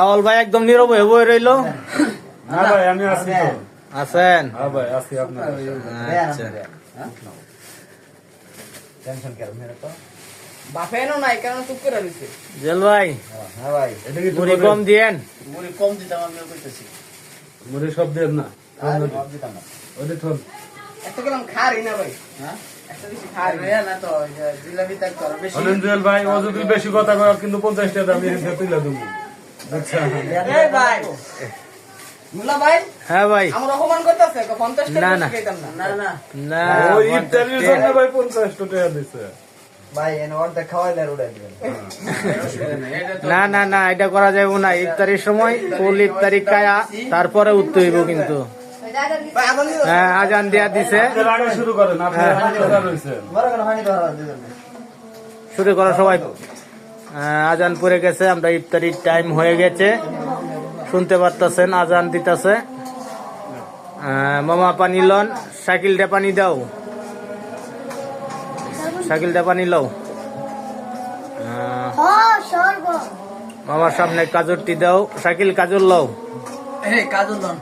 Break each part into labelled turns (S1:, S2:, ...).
S1: আওয়াল ভাই একদম নীরব হয়ে বই রইল।
S2: হ্যাঁ ভাই আমি আছি তো।
S1: আছেন?
S2: হ্যাঁ ভাই আছি আপনার।
S1: আচ্ছা।
S3: টেনশন কেন মেরে তো?
S4: বাপেনও নাই কেন চুপ করে দিছে
S1: জেল ভাই
S3: হ্যাঁ ভাই
S2: এটা কি
S1: মুড়ি কম দিয়েন।
S4: মুড়ি কম দিতাম আমি কইতেছি।
S2: মুড়ি সব দেন না
S3: আর সব দিতাম না।
S2: থন
S4: একটা গেলাম খারি না ভাই।
S3: হ্যাঁ?
S4: বেশি
S2: ভাই ও যদি কথা কয় কিন্তু পঞ্চাশ টাকা আমি তুলে দেবো। আচ্ছা।
S4: ভাই।
S1: হ্যাঁ ভাই।
S4: আমার অপমান করতেছে 50
S1: না, না।
S4: না। না না।
S1: না
S2: ওই ইফতারির জন্য ভাই পঞ্চাশ টাকা দিছে।
S1: না না না এটা করা যাবে না। ইফতারির সময় ফুল ইফতারি খায়া তারপরে উঠতে হইব কিন্তু। হ্যাঁ আজান দিয়া দিছে।
S2: শুরু
S3: দিবেন
S1: শুরু করা সবাই। হ্যাঁ, আজান পড়ে গেছে আমরা ইফতারির টাইম হয়ে গেছে। শুনতে পারতেছেন আজান দিতেছে। মামা পানি লন সাইকেলটা পানি দাও। সাইকেলটা পানি লও। মামার সামনে কাজরটি দাও সাইকেল কাজল লও।
S4: এই কাজল দন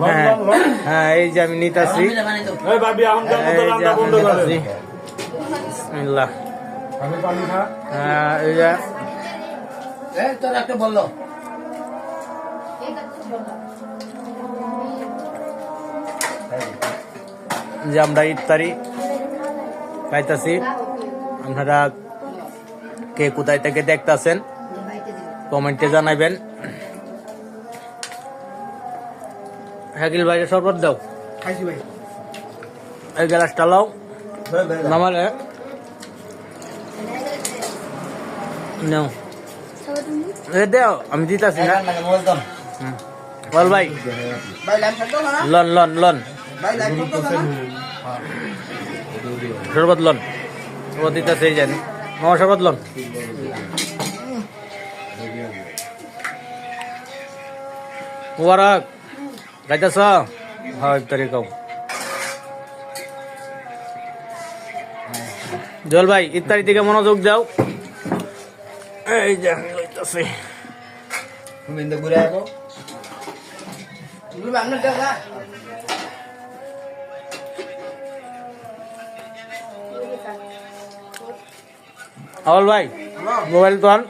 S2: লন,
S1: হ্যাঁ। হ্যাঁ এই যে আমি নিতাছি।
S2: এই
S1: যে যে আমরা ইফতারি খাইতাছি আপনারা কে কোথায় থেকে দেখতাছেন কমেন্টে জানাবেন হাকিল ভাইকে শরবত দাও।
S4: খাইছি ভাই।
S1: এই গ্লাসটা লাও। নামালে। নাও। এ দেও আমি দিতাছি না। বল ভাই।
S4: ভাই
S1: লন লন লন। শরবত লন। শরবত এই জানি মামা শরবত লন। মুবারক। গাইতেছ হয় ইফতারি কাও। জল ভাই ইফতারি দিকে মনোযোগ দাও। এই যে আমি লইতাছি।
S3: তুমি ইন্দে ঘুরে
S1: আওয়াল ভাই মোবাইল তো আন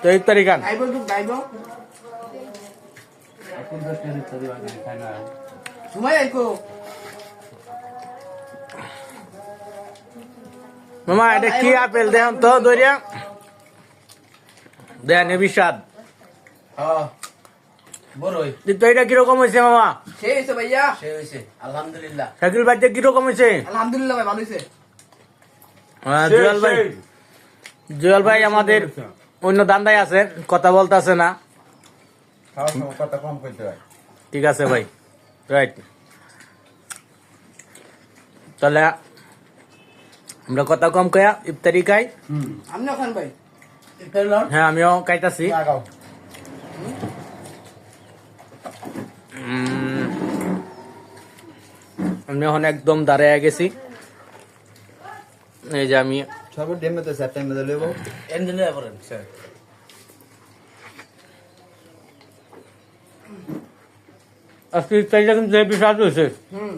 S1: তো ইফতারি খান মামা এটা কি আপেল? দেন তো দরিয়া দেন এবি স্বাদ
S4: হ্যাঁ
S1: এটা কীরকম হয়েছে মামা?
S4: হয়েছে ভাইয়া। হয়েছে আলহামদুলিল্লাহ।
S1: শাকিল ভাইতে কীরকম হয়েছে
S4: আলহামদুলিল্লাহ ভাই ভালো হয়েছে
S1: হ্যাঁ, জুয়াল ভাই জুয়াল ভাই আমাদের অন্য দান্দায় আছে কথা বলতেছে না।
S3: কথা কম কইতে হয়।
S1: ঠিক আছে ভাই রাইট। তাহলে আমরা কথা কম কয়া ইফতারি খাই। হ্যাঁ আমিও খাইতাছি। উম, আমি এখন একদম দাঁড়ায় গেছি। এই যে আমি
S3: সব ডেমে তো স্যার টাইমে লইব
S4: এন দিলে করেন স্যার।
S1: আজকে ইফতারিটা কিন্তু হেবি হয়েছে
S4: হুম।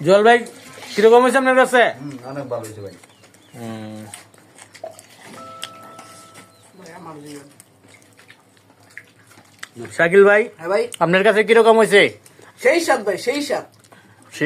S1: জল ভাই কীরকম হয়েছে আপনার কাছে?
S3: অনেক ভালো হয়েছে ভাই,
S1: শাকিল
S4: হ্যাঁ ভাই।
S1: আপনার কাছে কীরকম হয়েছে?
S4: সেই সাত ভাই সেই সাত